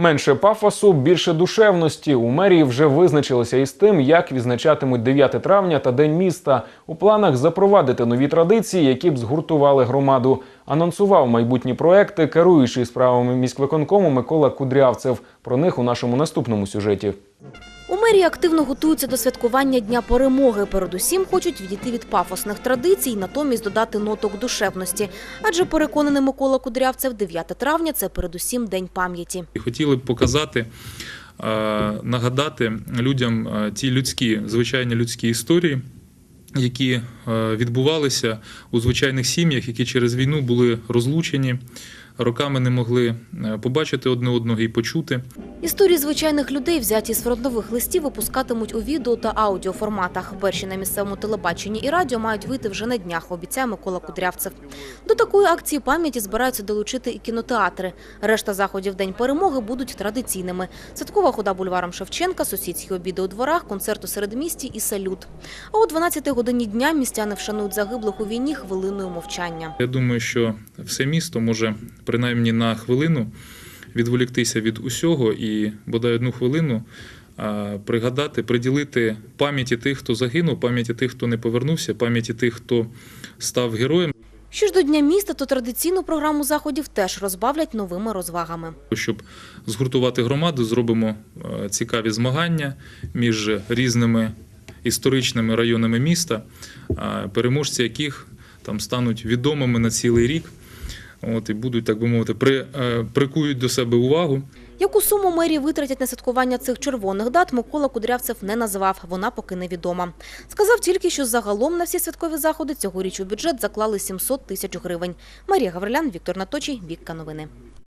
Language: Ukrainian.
Менше пафосу, більше душевності. У мерії вже визначилися із тим, як відзначатимуть 9 травня та День міста. У планах запровадити нові традиції, які б згуртували громаду. Анонсував майбутні проекти, керуючий справами міськвиконкому Микола Кудрявцев. Про них у нашому наступному сюжеті. У мерії активно готуються до святкування Дня перемоги. Передусім хочуть відійти від пафосних традицій, натомість додати ноток душевності. Адже переконаний Микола Кудрявцев, 9 травня – це передусім День пам'яті. Хотіли б показати, е, нагадати людям е, ті людські, звичайні людські історії, які відбувалися у звичайних сім'ях, які через війну були розлучені, роками не могли е, побачити одне одного і почути. Історії звичайних людей, взяті з фронтових листів, випускатимуть у відео та аудіоформатах. Перші на місцевому телебаченні і радіо мають вийти вже на днях, обіцяє Микола Кудрявцев. До такої акції пам'яті збираються долучити і кінотеатри. Решта заходів День перемоги будуть традиційними. Святкова хода бульваром Шевченка, сусідські обіди у дворах, концерт у середмісті і салют. А о 12 годині дня містяни вшанують загиблих у війні хвилиною мовчання. Я думаю, що все місто може принаймні на хвилину відволіктися від усього і бодай одну хвилину пригадати, приділити пам'яті тих, хто загинув, пам'яті тих, хто не повернувся, пам'яті тих, хто став героєм. Що ж до Дня міста, то традиційну програму заходів теж розбавлять новими розвагами. Щоб згуртувати громаду, зробимо е, цікаві змагання між різними історичними районами міста, е, переможці яких там стануть відомими на цілий рік. От і будуть, так би мовити, при, е, прикують до себе увагу. Яку суму мерії витратять на святкування цих червоних дат, Микола Кудрявцев не назвав, вона поки невідома. Сказав тільки, що загалом на всі святкові заходи цьогоріч у бюджет заклали 700 тисяч гривень. Марія Гаврилян, Віктор Наточий, Вікка Новини.